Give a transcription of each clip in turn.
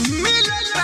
¡Milalena!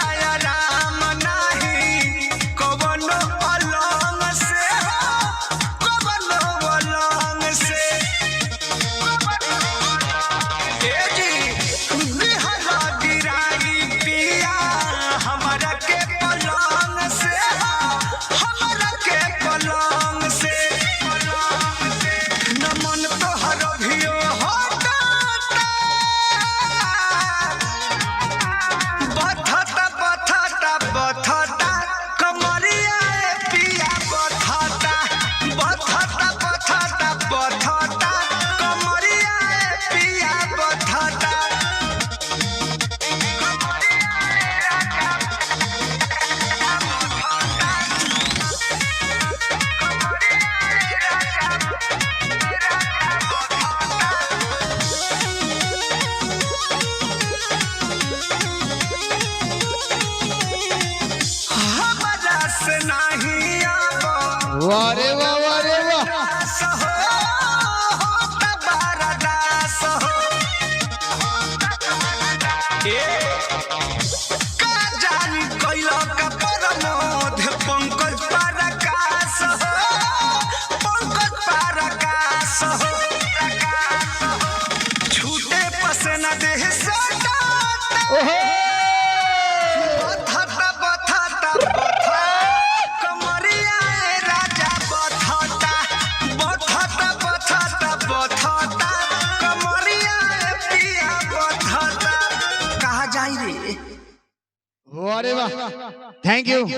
से नहीं आबो वारे वारे যায় রে। ওরে বাহ। Thank you